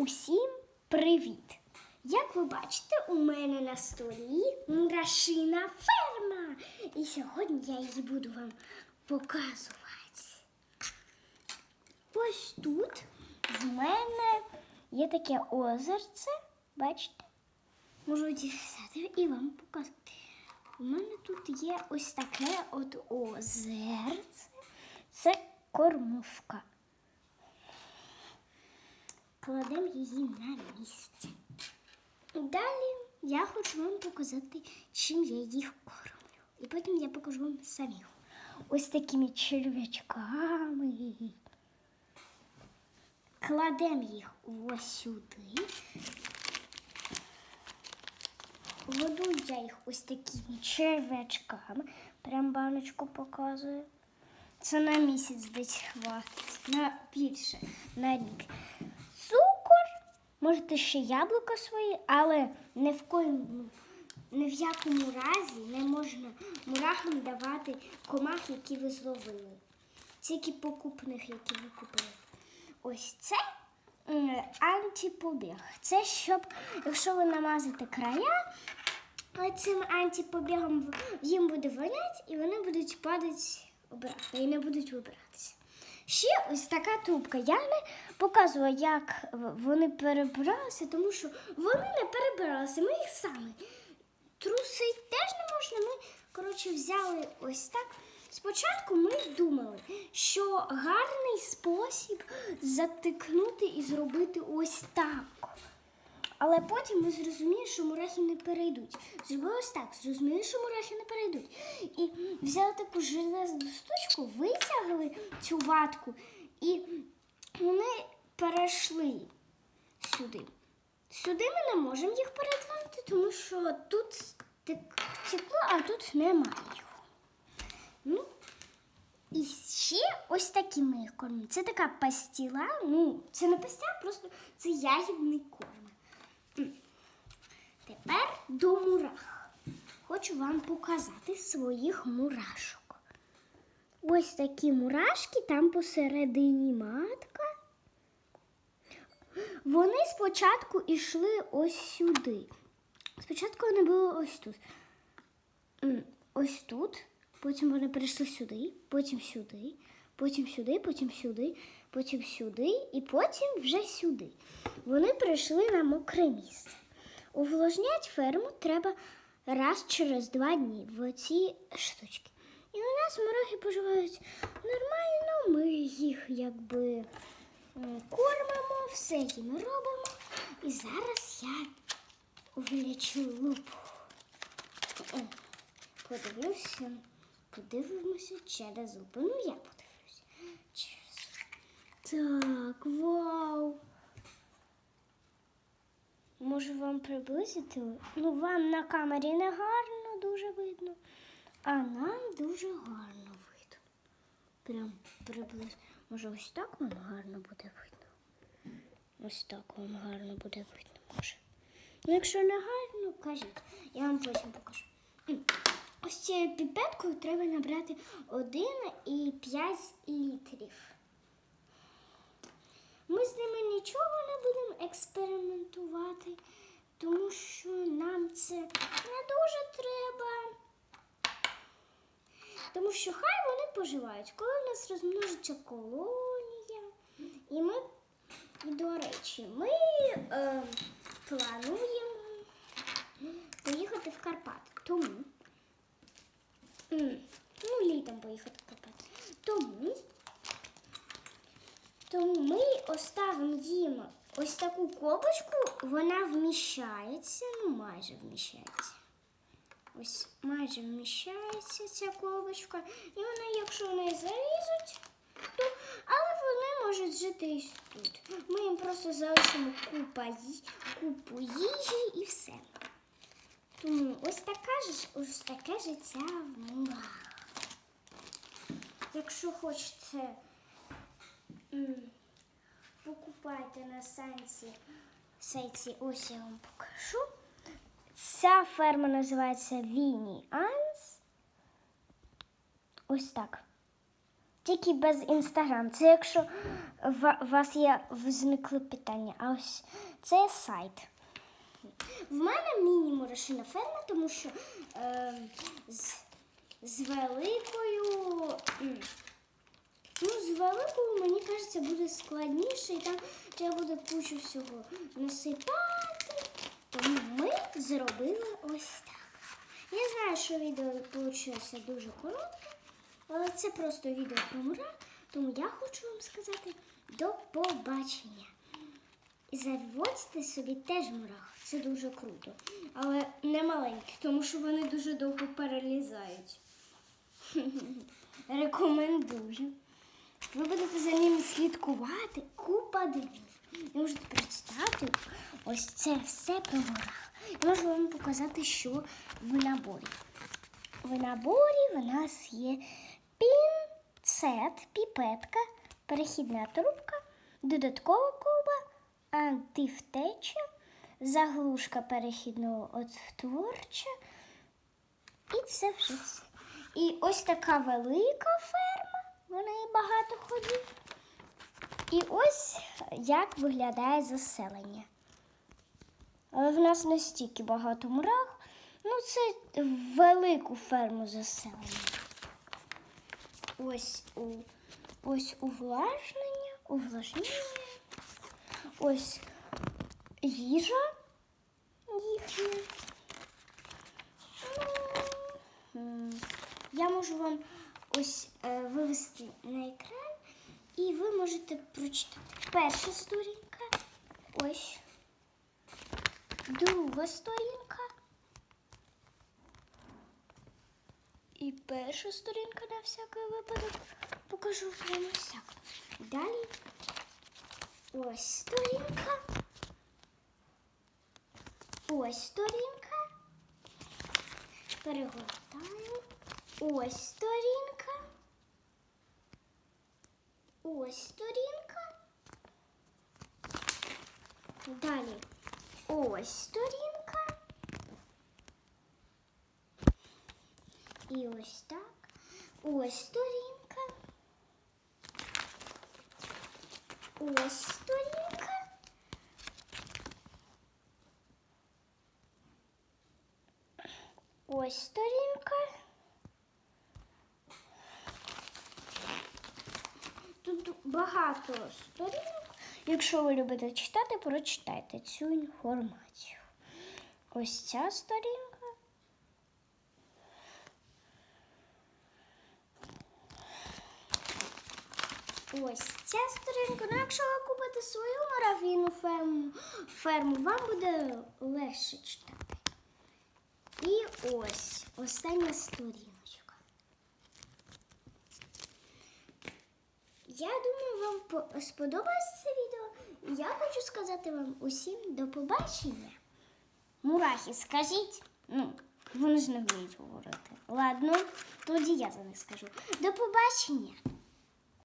Усім привіт! Як ви бачите, у мене на столі мурашина ферма. І сьогодні я її буду вам показувати. Ось тут в мене є таке озерце, бачите? Можу дістати і вам показати. У мене тут є ось таке от озерце. Це кормушка. Кладемо її на місце. Далі я хочу вам показати, чим я їх кормлю. І потім я покажу вам самих. Ось такими черв'ячками. Кладемо їх ось сюди. Годую я їх ось такими черв'ячками. Прям баночку показую. Це на місяць десь хватить, на більше, на рік. Можете ще яблука свої, але не в коєму, ні в якому разі не можна мурахам давати комах, які ви зловили. Тільки покупних, які ви купили. Ось це м, антипобіг. Це щоб, якщо ви намазите края, цим антипобігом їм буде воняти, і вони будуть падати обратно і не будуть вибиратися. Ще ось така трубка. Я не показувала, як вони перебиралися, тому що вони не перебиралися, ми їх самі. Труси теж не можна. Ми, коротше, взяли ось так. Спочатку ми думали, що гарний спосіб затикнути і зробити ось так. Але потім ми зрозуміли, що мурахи не перейдуть. Зробили ось так, зрозуміли, що мурахи не перейдуть. І взяли таку железну штучку, витягли цю ватку, і вони перейшли сюди. Сюди ми не можемо їх передвинути, тому що тут тек- текло, а тут немає його. Ну, і ще ось такі ми їх кормимо. Це така пастіла. Ну, це не пастіла, просто це ягідний корм. Тепер до мурах. Хочу вам показати своїх мурашок. Ось такі мурашки, там посередині матка. Вони спочатку йшли ось сюди. Спочатку вони були ось тут. Ось тут. Потім вони перейшли сюди, потім сюди, потім сюди, потім сюди, потім сюди і потім вже сюди. Вони прийшли на мокре місце. Увлажнять ферму треба раз через два дні в оці штучки. І у нас мороги поживають нормально, ми їх якби кормимо, все їм робимо. І зараз я увлічу лупу. Подивлюся, подивимося через лупу. Ну, я подивлюся. Через. Так, вау. Можу вам приблизити? Ну, вам на камері не гарно дуже видно, а нам дуже гарно видно. Прям приблизно. Може, ось так вам гарно буде видно. Ось так вам гарно буде видно, може. Ну, якщо не гарно, кажіть, я вам потім покажу. Ось цією піпеткою треба набрати 1,5 літрів. Ми з ними нічого не будемо експериментувати, тому що нам це не дуже треба. Тому що хай вони поживають, коли в нас розмножиться колонія. І ми, і, до речі, ми е, плануємо поїхати в Карпати. Тому ну, літом поїхати в Карпати. Тому тому ми оставимо їм ось таку копочку, вона вміщається, ну майже вміщається. Ось майже вміщається ця копочка. І вони, якщо вони залізуть, то але вони можуть жити і тут. Ми їм просто залишимо купа, ї- купу їжі і все. Тому ось така ж ось таке життя в мурах. Якщо хочете Покупайте на сайті, сайті, ось я вам покажу. Ця ферма називається Віні Анс. Ось так. тільки без інстаграм. Це якщо у вас є виникли питання. А ось це сайт. В мене міні-мурашина ферма, тому що е, з, з великою. Ну, з великою, мені кажеться, буде складніше, і там треба буде кучу всього насипати. Тому ми зробили ось так. Я знаю, що відео вийшло дуже коротке, але це просто відео про мура, тому я хочу вам сказати до побачення. І заводьте собі теж мурах. Це дуже круто. Але не маленьких, тому що вони дуже довго перелізають. Рекомендую. Ви будете за ними слідкувати купа днів. Ви можете прочитати ось це все про мурах. Я можу вам показати, що в наборі. В наборі в нас є пінцет, піпетка, перехідна трубка, додаткова колба, антивтеча, заглушка перехідного отворча. І це все. І ось така велика ферма, в неї багато ходів. І ось як виглядає заселення. Але в нас настільки багато мурах. Ну, це велику ферму заселення. Ось у ось увлажнення, увлажнення. Ось їжа їхня. Я можу вам ось е, вивести на екран, і ви можете прочитати. Перша сторінка, ось. Друга сторінка. І перша сторінка на всякий випадок покажу ось так. Далі ось сторінка. Ось сторінка. Перегортаємо. Ось сторінка. Ось сторінка. Далі ось сторінка. І ось так. Ось сторінка. Ось сторінка. Ось сторінка. Багато сторінок. Якщо ви любите читати, прочитайте цю інформацію. Ось ця сторінка. Ось ця сторінка. Ну, якщо ви купите свою мурав'їну ферму, ферму, вам буде легше читати. І ось остання сторіночка. Я думаю, вам по- сподобалось це відео. Я хочу сказати вам усім до побачення. Мурахи, скажіть. Ну, вони ж не вміють говорити. Ладно, тоді я за них скажу. До побачення.